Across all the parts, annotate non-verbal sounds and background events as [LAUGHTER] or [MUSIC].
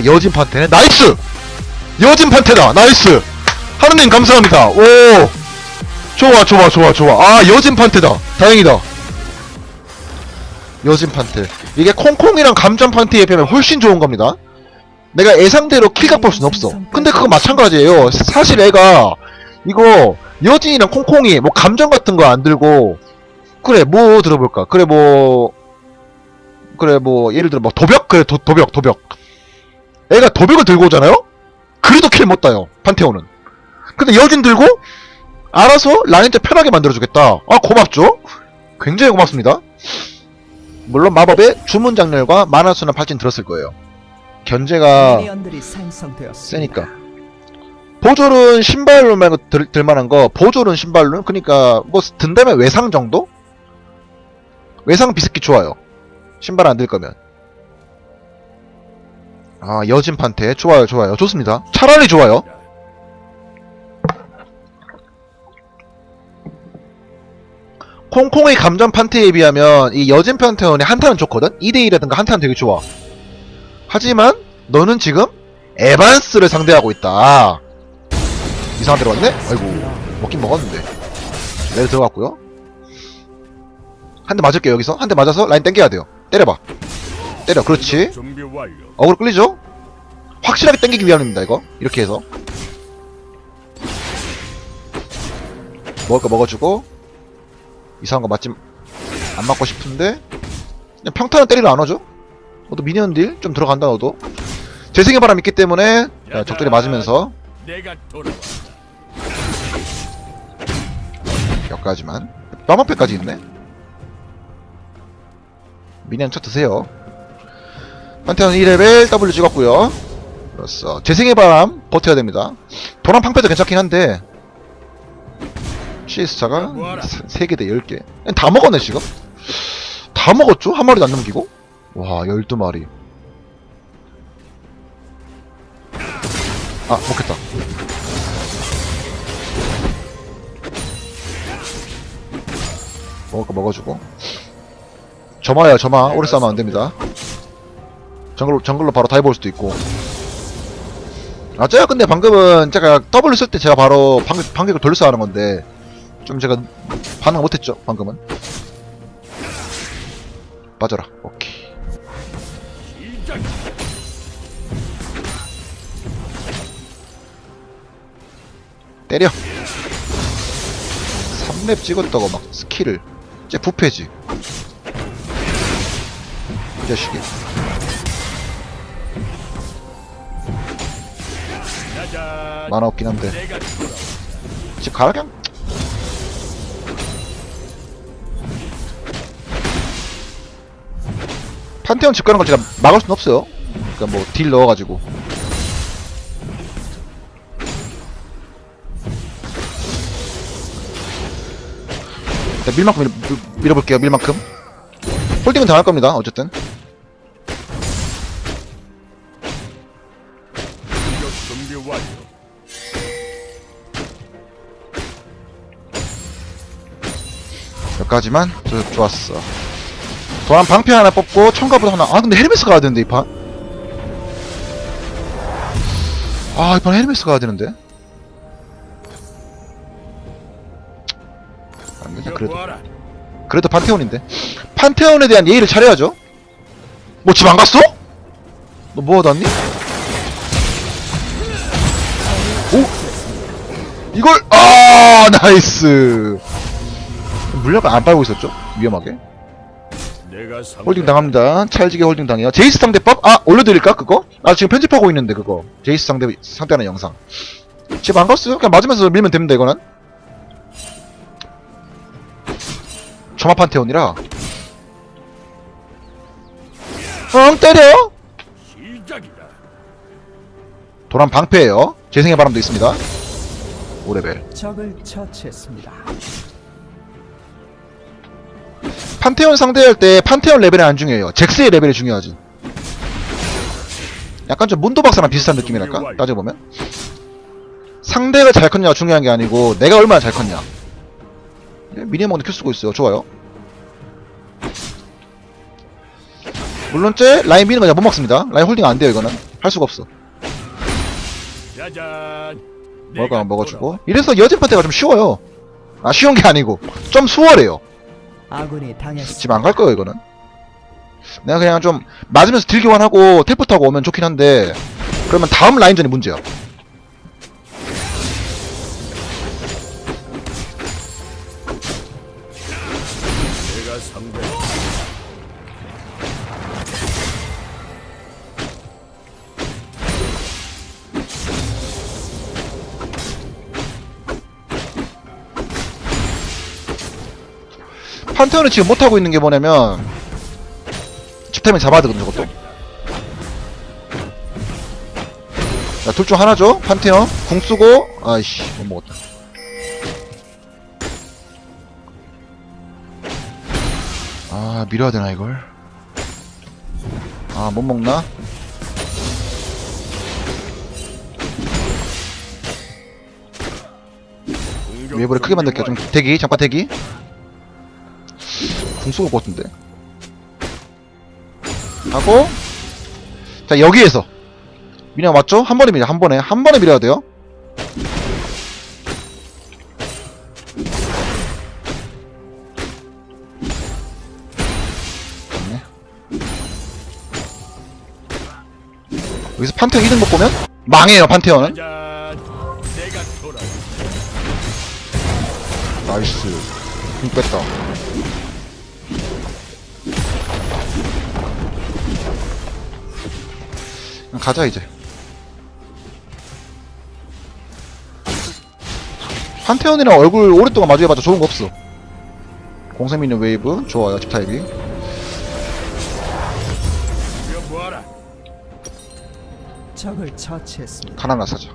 아 여진 판테네. 나이스! 여진 판테다. 나이스! 하느님 감사합니다. 오! 좋아 좋아 좋아 좋아. 아 여진 판테다. 다행이다. 여진 판테. 이게 콩콩이랑 감전 판테에 비하면 훨씬 좋은 겁니다. 내가 예상대로 킬각 볼 순 없어. 근데 그거 마찬가지예요. 사실 애가 이거 여진이랑 콩콩이 뭐 감전 같은 거 안 들고 그래 뭐 들어볼까? 그래 뭐 그래 뭐 예를 들어 뭐 도벽? 그래 도, 도벽 도벽 애가 도벽을 들고 오잖아요? 그래도 킬 못 따요, 판테온은. 근데 여진 들고, 알아서 라인트 편하게 만들어주겠다. 아, 고맙죠? 굉장히 고맙습니다. 물론 마법의 주문 장렬과 만화수는 발진 들었을 거예요. 견제가. 세니까. 보졸은 신발로 말고 들, 들만한 거, 보졸은 신발로? 그니까, 뭐, 든다면 외상 정도? 외상 비스킷 좋아요. 신발 안 들 거면. 아, 여진 판테. 좋아요, 좋아요. 좋습니다. 차라리 좋아요. 콩콩의 감전 판테에 비하면 이 여진 판테온의 한타는 좋거든? 2대1이라든가 한타는 되게 좋아. 하지만 너는 지금 에반스를 상대하고 있다. 이상한 데로 왔네? 아이고, 먹긴 먹었는데. 내려 들어갔고요. 한 대 맞을게요, 여기서. 한 대 맞아서 라인 땡겨야 돼요. 때려봐. 때려, 그렇지. 어그로 끌리죠? 확실하게 땡기기 위함입니다 이거. 이렇게 해서. 먹을 거 먹어주고. 이상한 거 맞지 안 맞고 싶은데. 그냥 평타는 때리러 안 오죠? 너도 미니언 딜? 좀 들어간다 너도. 재생의 바람 있기 때문에 자, 적들이 맞으면서. 여기까지만. 마마패까지 있네. 미니언 쳐 드세요 판테온 2레벨 W 찍었고요. 그렇어 재생의 바람 버텨야 됩니다. 도란 팡패도 괜찮긴 한데 CS차가 뭐하라. 3개 대 10개. 다 먹었네 지금? 다 먹었죠? 한 마리도 안 넘기고? 와 12마리. 아 먹겠다. 먹을 거 먹어주고. 점화야 점화. 오래 싸면 안됩니다 정글로, 정글로 바로 다이브 올 수도 있고. 아 제가 근데 방금은 제가 W 쓸 때 제가 바로 반격, 반격을 돌려서 하는 건데 좀 제가 반응 못했죠 방금은. 빠져라. 오케이. 때려. 3렙 찍었다고 막 스킬을. 쟤 부패지. 이 자식이 만화 없긴 한데. 지금 가라 그냥. 판테온 집 가는 걸 제가 막을 순 없어요. 그니까 뭐 딜 넣어가지고. 자, 밀만큼 밀, 밀, 밀어볼게요 밀만큼. 홀딩은 당할 겁니다 어쨌든 여기까지만 저, 좋았어 도안 방패 하나 뽑고 첨가부 하나 아 근데 헬메스 가야 되는데 이판 아 이판 헬메스 가야 되는데 안 되냐 이거 그래도. 그래도 판테온인데 판테온에 대한 예의를 차려야죠 뭐 집 안 갔어? 너 뭐 하다 왔니? 오? 이걸 아 나이스 물약을 안 빨고 있었죠? 위험하게 홀딩 당합니다. 찰지게 홀딩 당해요. 제이스 상대법? 아, 올려드릴까, 그거? 아, 지금 편집하고 있는데, 그거. 제이스 상대, 상대하는 영상. 집 안 갔어요? 그냥 맞으면서 밀면 됩니다, 이거는. 점화 판테온이라. 응, 때려! 도란 방패예요 재생의 바람도 있습니다. 5레벨. 적을 처치했습니다. 판테온 상대할 때 판테온 레벨이 안 중요해요. 잭스의 레벨이 중요하지. 약간 좀 문도박사랑 비슷한 느낌이랄까? 따져보면. 상대가 잘 컸냐가 중요한 게 아니고 내가 얼마나 잘 컸냐. 예, 미니멈도 큐 쓰고 있어요. 좋아요. 물론 째 라인 미는 거잘못 먹습니다. 라인 홀딩 안 돼요 이거는. 할 수가 없어. 먹을 내가 먹어주고. 이래서 여진 파트가 좀 쉬워요. 아 쉬운 게 아니고 좀 수월해요. 아군이 당했습니다. 집 안 갈 거예요 이거는 내가 그냥 좀 맞으면서 딜교환 하고 텔포 타고 오면 좋긴 한데 그러면 다음 라인전이 문제야 판테온은 지금 못하고 있는 게 뭐냐면 집타면 잡아야 되거든 저것도. 자둘 중 하나죠 판테온. 궁 쓰고 아이씨 못 먹었다. 아 밀어야 되나 이걸? 아 못 먹나? 웨이브를 크게 만들게요. 좀 대기 잠깐 대기 궁 쏘을 것 같은데. 하고. 자 여기에서. 미녀 맞죠? 한 번에 밀어 한 번에. 한 번에 밀어야 돼요. 됐네. 여기서 판테온 2등 먹고 오면? 망해요 판테온은. 나이스. 궁 뺐다 가자 이제. 판테온이랑 얼굴 오랫동안 마주해봤자 좋은 거 없어. 공생미는 웨이브. 좋아요 집타입이. 이거 뭐하라. 적을 처치했습니다. 가나나 사자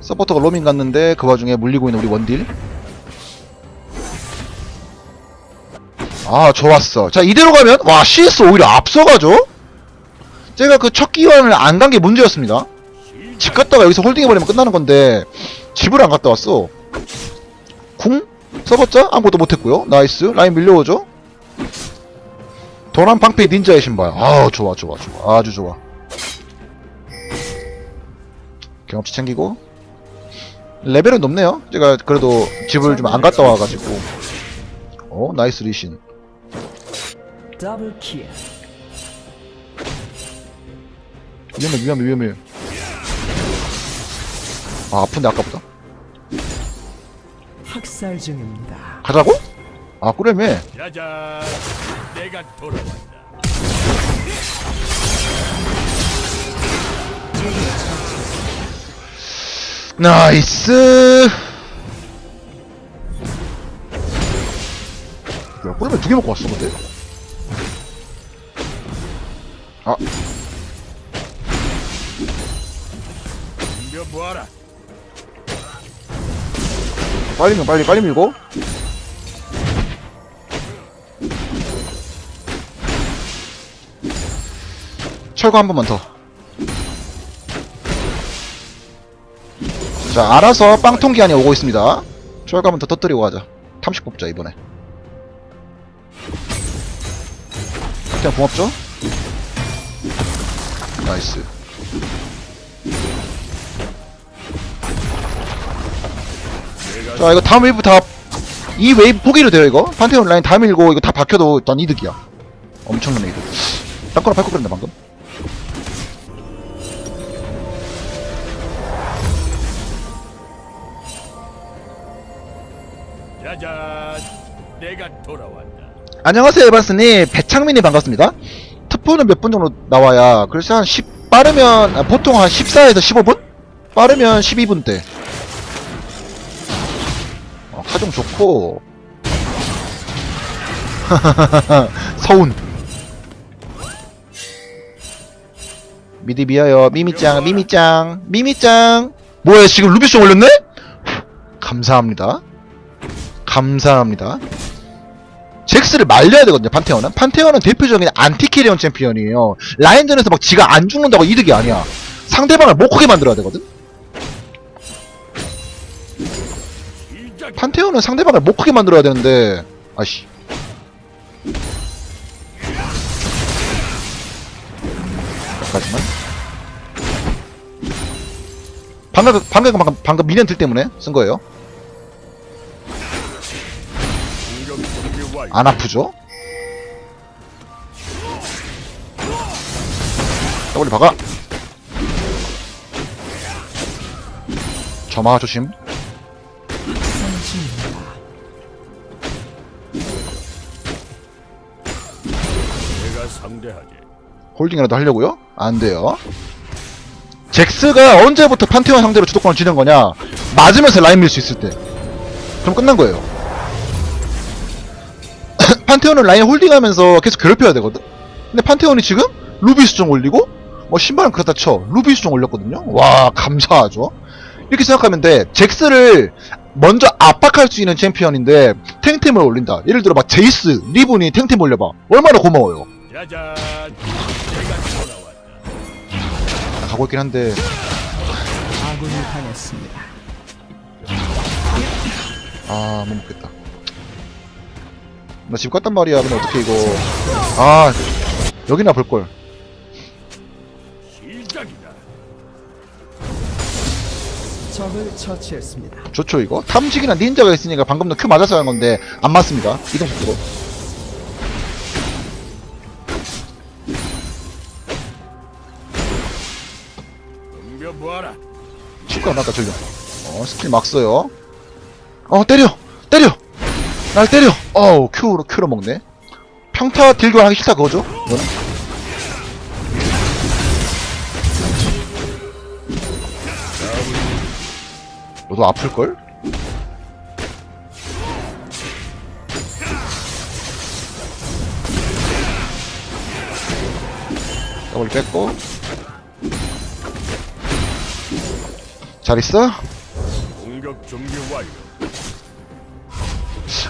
서포터가 로밍 갔는데 그 와중에 물리고 있는 우리 원딜. 아 좋았어. 자 이대로 가면 와 CS 오히려 앞서가죠 제가 그 첫 기원을 안 간 게 문제였습니다. 집 갔다가 여기서 홀딩해버리면 끝나는 건데 집을 안 갔다 왔어. 궁? 써봤자? 아무것도 못했고요. 나이스. 라인 밀려오죠? 도란 방패 닌자의 신발. 아 좋아 좋아 좋아. 아주 좋아. 경험치 챙기고. 레벨은 높네요. 제가 그래도 집을 좀 안 갔다 와가지고. 어 나이스 리신. 더블 킬. 위험해 위험해 위험해 아 아픈데 아까보다 학살 중입니다. 가자고? 아 꾸레매 짜잔. 내가 돌아왔다. 나이스 야 꾸레매 두개 먹고 왔어 근데 아 뭐하라. 빨리 밀 빨리 빨리 밀고 철거 한 번만 더. 자, 알아서 빵통 기한이 오고 있습니다. 철거 한 번 더 터뜨리고 가자. 탐식 뽑자, 이번에. 그냥 고맙죠? 나이스. 자, 이거 다음 웨이브 다 이 웨이브 포기도 돼요 이거? 판테온 라인 다 밀고 이거 다 박혀도 난 이득이야. 엄청난 이득. 땅거나 밟고 그랬네 방금? 짜잔, 내가 돌아왔다. 안녕하세요 에반스님. 배창민이 반갑습니다. 특포는 몇 분 정도 나와야 그래서 한 10, 빠르면 아, 보통 한 14에서 15분? 빠르면 12분대 어, 카정 좋고. [LAUGHS] 서운. 미디 미어요. 미미짱 미미짱 미미짱. 뭐야 지금 루비송 올렸네? 감사합니다. 감사합니다. 잭스를 말려야 되거든요 판테온은 판테온은 대표적인 안티캐리언 챔피언이에요. 라인전에서 막 지가 안 죽는다고 이득이 아니야. 상대방을 못 크게 만들어야 되거든. 판테온은 상대방을 못 크게 만들어야 되는데 아씨 여기까지만 방금 방금 방금 방금 미련들 때문에 쓴 거예요. 안 아프죠? 더블 박아 점화 조심 홀딩이라도 하려고요? 안 돼요. 잭스가 언제부터 판테온 상대로 주도권을 쥐는 거냐? 맞으면서 라인 밀 수 있을 때. 그럼 끝난 거예요. [CLEARS THROAT] 판테온은 라인 홀딩하면서 계속 괴롭혀야 되거든? 근데 판테온이 지금 루비 수정 올리고 뭐 신발은 그렇다 쳐. 루비 수정 올렸거든요? 와 감사하죠. 이렇게 생각하면 돼. 잭스를 먼저 압박할 수 있는 챔피언인데 탱템을 올린다. 예를 들어 막 제이스 리븐이 탱템 올려봐. 얼마나 고마워요. 짜잔. 가고 있긴 한데 아군이 당했습니다. 아, 못 먹겠다. 나 집 갔단 말이야. 근데 어떻게 이거. 아, 여기나 볼걸. 시작이다. 적을 처치했습니다. 좋죠, 이거. 탐직이나 닌자가 있으니까 방금 도 큐 맞아서 한 건데, 안 맞습니다. 이동 속도로. 축구 안 났다, 전령. 어, 스킬 막 써요. 어, 때려! 때려! 날 때려! 어우, 큐로, 큐로 먹네. 평타 딜교 하기 싫다, 그거죠? 이거는? 너도 아플걸? 더블 뺐고 잘 있어? 공격 준비 완료.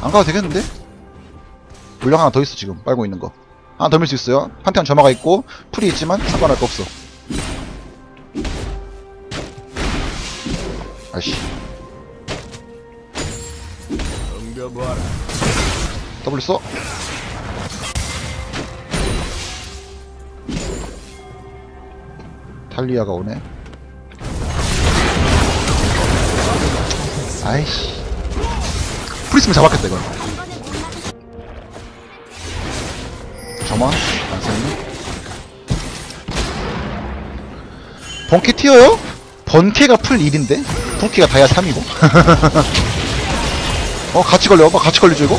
안 가도 되겠는데? 물량 하나 더 있어 지금 빨고 있는 거 하나 더 밀 수 있어요 판테온 점화가 있고 풀이 있지만 상관할 거 없어 보아라. 더블 써 탈리아가 오네 아이씨. 프리스면 잡았겠다 이건. 점화 안 썼네 번캐 튀어요? 번캐가 풀 1인데? fun키가 다이아 3이고. [LAUGHS] 어 같이 걸려. 어 같이 걸리죠 이거?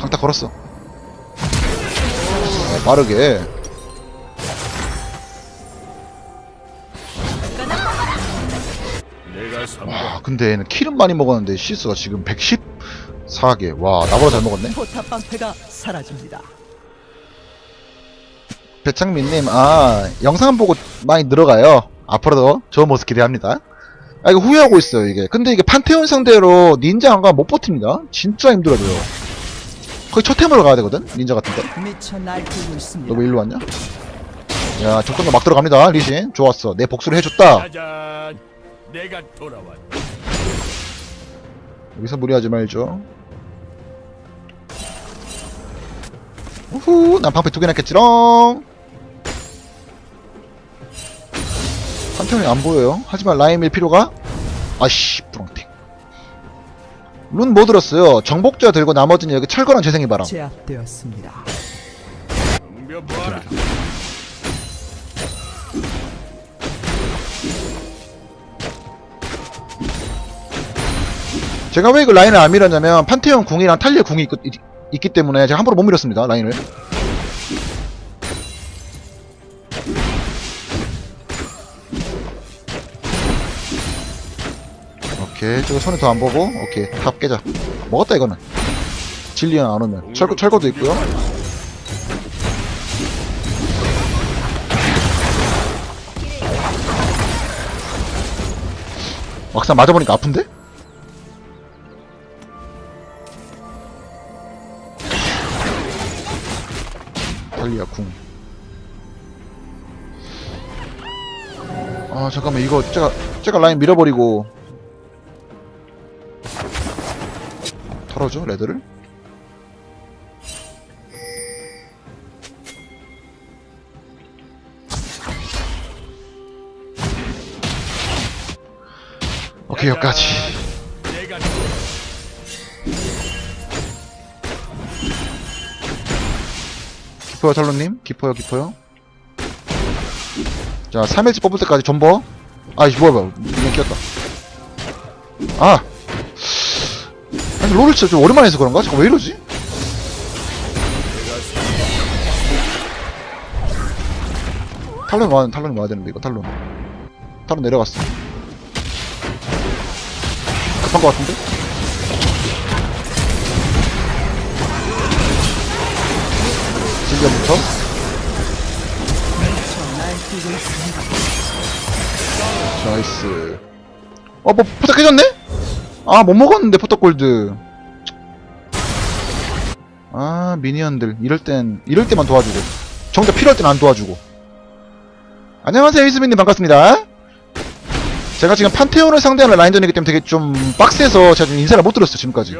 강타 걸었어. 어, 빠르게 와 근데 얘는 킬은 많이 먹었는데 시스가 지금 114개. 와 나보다 잘 먹었네. 포탑 방패가 사라집니다. 배창민님 아 영상 보고 많이 늘어가요. 앞으로도 좋은 모습 기대합니다. 아 이거 후회하고 있어요 이게. 근데 이게 판테온 상대로 닌자 안 가면 못 버팁니다. 진짜 힘들어져요. 거의 첫 템으로 가야 되거든 닌자 같은데 미쳐 날뛰고 있습니다. 너 왜 일로 왔냐? 야 적당히 막 들어갑니다 리신. 좋았어. 내 복수를 해줬다. 짜잔, 내가 돌아왔다. 여기서 무리하지 말죠 우후 난 방패 두 개나 깼지롱 판테온이 안 보여요 하지만 밀 필요가 아씨 뿌렁팅 룬뭐 들었어요? 정복자 들고 나머지는 여기 철거랑 재생의 바람. 제압되었습니다. 덤벼보아라. 제가 왜 그 라인을 안 밀었냐면 판테온 궁이랑 탈리아 궁이 있, 있, 있기 때문에 제가 함부로 못 밀었습니다 라인을. 오케이 저거 손에 더 안 보고? 오케이 탑 깨자. 먹었다 이거는. 진리는 안 오면. 철거, 철거도 있고요. 막상 맞아보니까 아픈데? 달리야 궁. 아 잠깐만 이거 제가 제가 라인 밀어버리고 털어줘 레드를. 오케이 여기까지. 깊어요 탈론님? 깊어요 깊어요? 자 3일째 뽑을 때까지 존버 아이씨 뭐야 뭐야. 그냥 끼었다. 아! 아니 롤을 진짜 좀 오랜만에 해서 그런가? 잠깐 왜 이러지? 탈론 와야 탈론이 와야 되는데 이거 탈론. 탈론 내려갔어. 급한 거 같은데? 있습니다. 나이스. 어, 뭐, 포탑 깨졌네? 아, 못 먹었는데, 포탑골드. 아, 미니언들. 이럴 땐, 이럴 때만 도와주고. 정작 필요할 땐 안 도와주고. 안녕하세요, 이수민님 반갑습니다. 제가 지금 판테온을 상대하는 라인전이기 때문에 되게 좀 빡세서 제가 좀 인사를 못 드렸어요, 지금까지.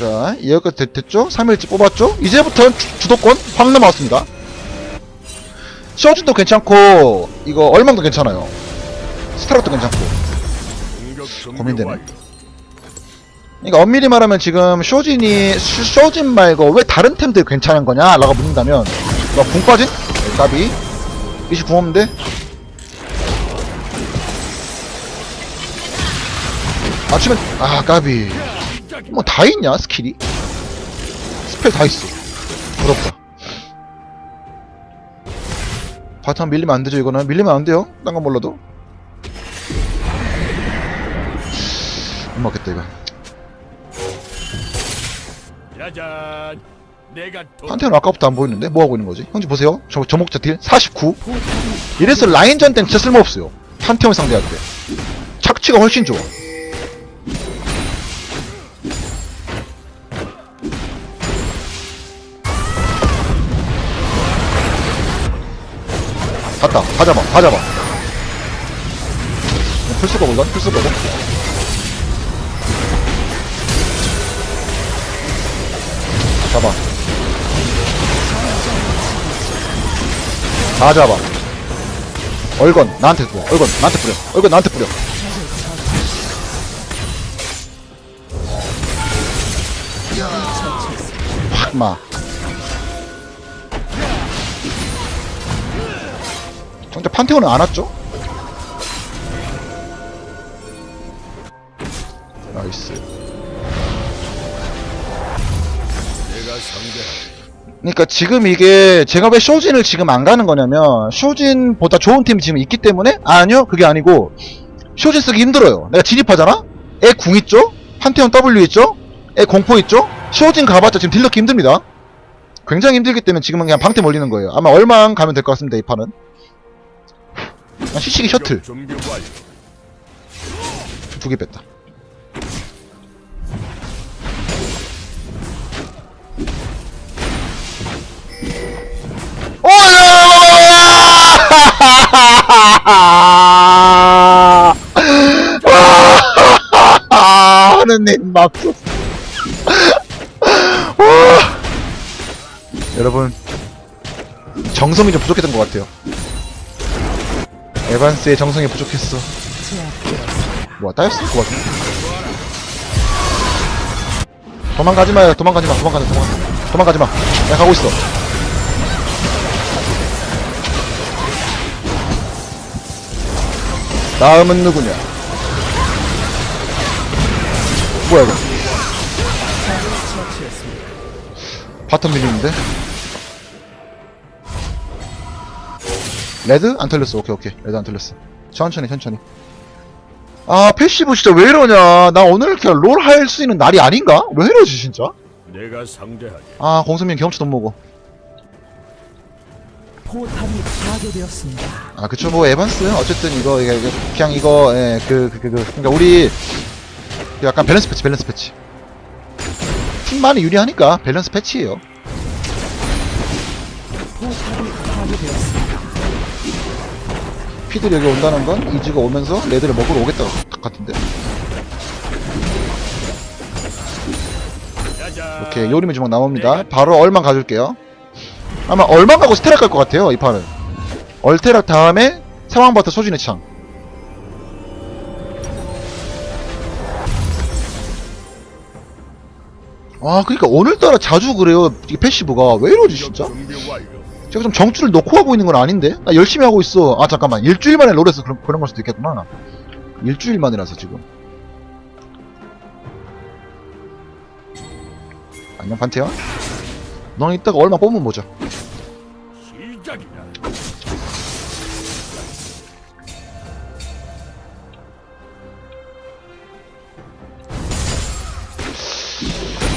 자, 여기까지 됐, 됐죠? 3일째 뽑았죠? 이제부터는 주, 주도권 확 넘어왔습니다. 쇼진도 괜찮고, 이거 얼망도 괜찮아요. 스타롯도 괜찮고. 고민되네. 그러니까 엄밀히 말하면 지금 쇼진이, 쇼- 쇼진 말고 왜 다른 템들 괜찮은 거냐? 라고 묻는다면, 너궁 빠진? 네, 까비. 이시 궁 없는데? 맞추면, 아, 까비. 뭐 다 있냐, 스킬이? 스펠 다 있어. 부럽다. 바텀 밀리면 안 되죠, 이거는. 밀리면 안 돼요. 딴 건 몰라도. 못 먹겠다, 이거. 짜잔. 내가. 판테는 아까부터 안 보이는데? 뭐 하고 있는 거지? 형지 보세요. 저, 저목자 딜 49. 이래서 라인전 때는 진짜 쓸모없어요. 판테온 상대할 때. 착취가 훨씬 좋아. 갔다. 다 잡아. 다 잡아. 풀스 거고, 이건 풀스 거고. 잡아. 다 잡아. 얼건 나한테 뿌려. 얼건 나한테 뿌려. 얼건 나한테 뿌려. 확 마. 정작 판테온은 안 왔죠? 나이스. 그러니까 지금 이게 제가 왜 쇼진을 지금 안 가는 거냐면 쇼진보다 좋은 팀이 지금 있기 때문에? 아니요 그게 아니고 쇼진 쓰기 힘들어요. 내가 진입하잖아? 애 궁 있죠? 판테온 W 있죠? 애 공포 있죠? 쇼진 가봤자 지금 딜러기 힘듭니다. 굉장히 힘들기 때문에 지금은 그냥 방태 몰리는 거예요. 아마 얼마 가면 될 것 같습니다 이 판은 아, 시식이 셔틀. 두 개 뺐다 맙소사. 와! 여러분 정성이 좀 부족했던 것 같아요. 에반스의 정성이 부족했어. 뭐야, 따였어? 그거 같은데? 도망가지 마요, 도망가지 마, 도망가지 마, 도망가- 도망가지 마. 내가 가고 있어. 다음은 누구냐? 뭐야, 이거? 바텀 밀리는데? 레드? 안 털렸어. 오케이, 오케이. 레드 안 털렸어. 천천히, 천천히. 아, 패시브 진짜 왜 이러냐. 나 오늘 이렇게 롤 할 수 있는 날이 아닌가? 왜 이러지, 진짜? 내가 상대하리. 아, 공수민 경험치 돈 먹어. 포탑이 파괴되었습니다. 아, 그쵸. 뭐, 에반스. 어쨌든 이거, 이게 그냥 이거, 예, 그, 그, 그, 그. 그니까 우리, 약간 밸런스 패치, 밸런스 패치. 팀만이 유리하니까 밸런스 패치예요 피들이 여기 온다는 건 이즈가 오면서 레드를 먹으러 오겠다 같은데. 오케이 요리미 주먹 나옵니다 바로 얼만 가줄게요 아마 얼만 가고 스테락 갈 것 같아요 이 판은 얼테락 다음에 상황부터 소진의 창 아, 그니까, 오늘따라 자주 그래요, 이 패시브가. 왜 이러지, 진짜? 제가 좀 정추를 놓고 하고 있는 건 아닌데? 나 열심히 하고 있어. 아, 잠깐만. 일주일 만에 롤에서 그런, 그런 걸 수도 있겠구나. 일주일 만이라서, 지금. 안녕, 판테온. 넌 이따가 얼마 뽑으면 보자. 시작이다.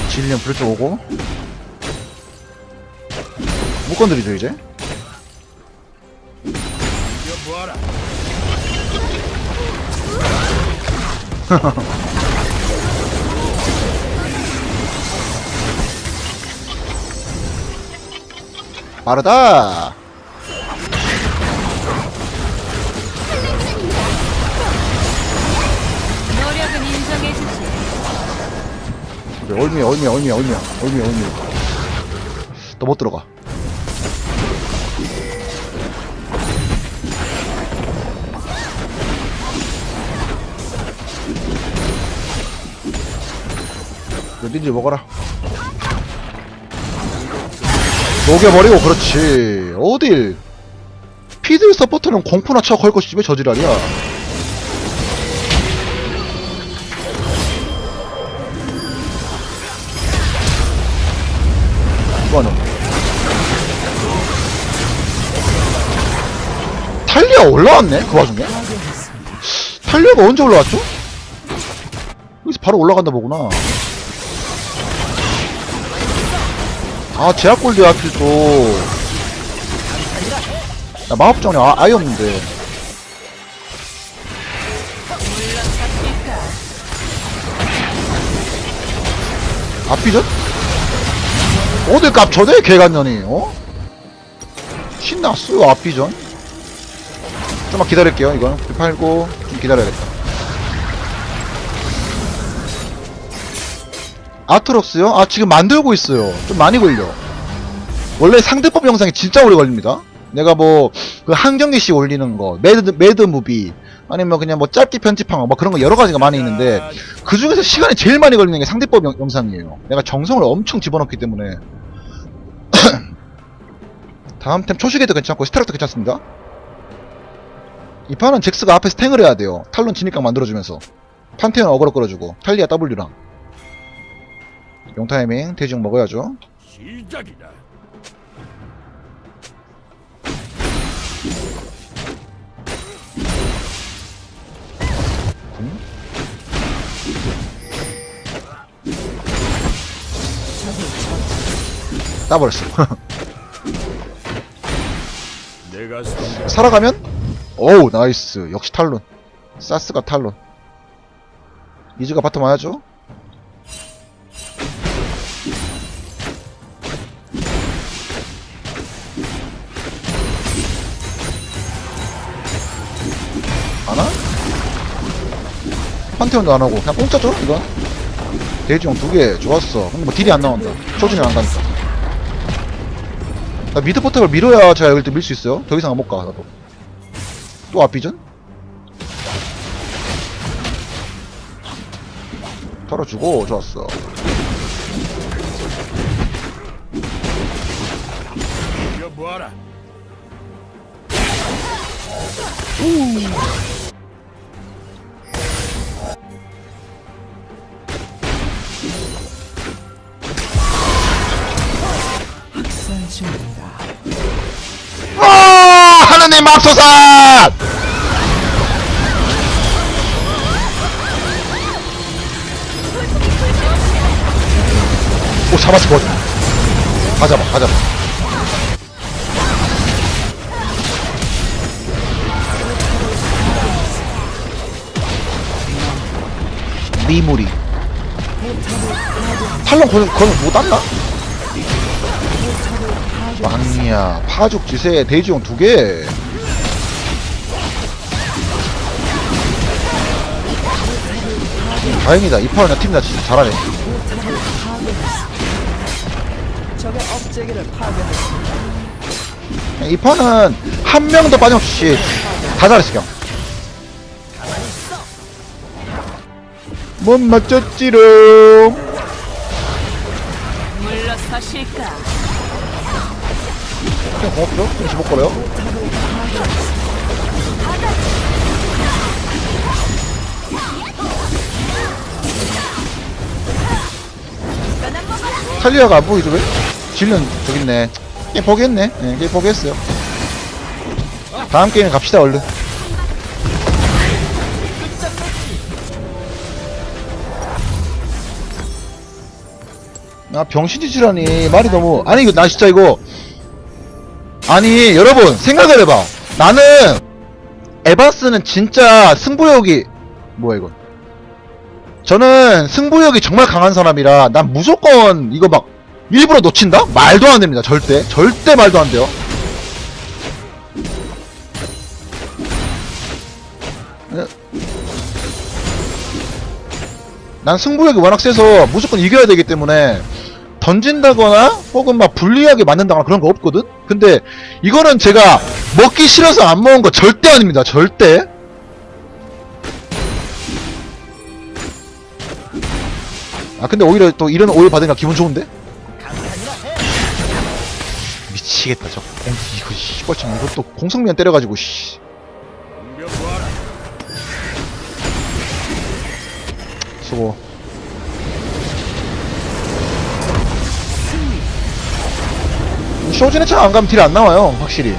질리언 불쪽 오고. 못 건드리죠, 이제? 이겨 보아라. 빠르다! 노력은 얼미야, 얼미야, 얼미야, 얼미야, 얼미야, 얼미야. 너 못 들어가. 너 닌지 먹어라. 녹여버리고, 그렇지. 어딜. 피들 서포터는 공포나 쳐걸 것이지, 왜 저지랄이야. 뭐하노? 탈리아 올라왔네? 그 와중에? 탈리아가 언제 올라왔죠? 여기서 바로 올라간다 보구나. 아, 제약골드야, 하필 또. 나 마법정이 아, 아예 없는데. 앞비전? 어딜 깝쳐대, 개간년이, 어? 신났어요, 앞비전. 좀만 기다릴게요, 이건. 팔고, 좀 기다려야겠다. 아트록스요? 아, 지금 만들고 있어요. 좀 많이 걸려. 원래 상대법 영상이 진짜 오래 걸립니다. 내가 뭐, 그 한 경기씩 올리는 거, 매드, 매드 무비, 아니면 그냥 뭐 짧게 편집한 거, 뭐 그런 거 여러 가지가 많이 있는데, 그 중에서 시간이 제일 많이 걸리는 게 상대법 영, 영상이에요. 내가 정성을 엄청 집어넣기 때문에. [CLEARS THROAT] 다음 템 초시계도 괜찮고 스타락도 괜찮습니다. 이 판은 잭스가 앞에서 탱을 해야 돼요. 탈론 진입각 만들어주면서. 판테온 어그로 끌어주고, 탈리아 W랑. 용타이밍, 대중 먹어야죠. 시작이다. 따버렸어. [LAUGHS] 내가. 살아가면? 오우, 나이스. 역시 탈론. 사스가 탈론. 이즈가 바텀 와야죠? 판테온도 안 하고 그냥 공짜죠 이건? 대지용 두 개 좋았어. 근데 뭐 딜이 안 나온다. 초진이 안 가니까. 나 미드 포탑을 밀어야 제가 여길 때밀 수 있어요. 더 이상 못가 나도. 또 앞비전? 털어주고 좋았어. 이 맙소사! 오 잡았어 뭐 가자봐 가자봐 미무리. 탈론 거는 거는 못 땄나? 왕이야. 파죽 지세 대지용 두개 다행이다 이 파워나 팀나 진짜 잘하네 적의 업체계를 파괴했습니다. 이 판은 한 명도 빠짐없이 다 잘했어 그냥 못 맞췄지롱 물러서실까? 그냥 고맙죠? 그냥 집어걸어요 탈리아가 안 보이죠 왜? 질는 저기 있네. 게임 포기했네. 네, 게임 포기했어요. 다음 게임 갑시다 얼른. 아 병신짓이라니 말이 너무 아니 이거 나 진짜 이거. 아니 여러분 생각을 해봐. 나는 에바스는 진짜 승부욕이 뭐야 이건 저는 승부욕이 정말 강한 사람이라 난 무조건 이거 막 일부러 놓친다? 말도 안 됩니다 절대 절대 말도 안 돼요 에? 난 승부욕이 워낙 세서 무조건 이겨야 되기 때문에 던진다거나 혹은 막 불리하게 맞는다거나 그런 거 없거든? 근데 이거는 제가 먹기 싫어서 안 먹은 거 절대 아닙니다. 절대. 아 근데 오히려 또 이런 오일 받으니까 기분 좋은데? 미치겠다 저 공, 이거 씨발 참 이것도 공성면 때려가지고 씨. 수고 쇼진의 차안 가면 딜 안 나와요 확실히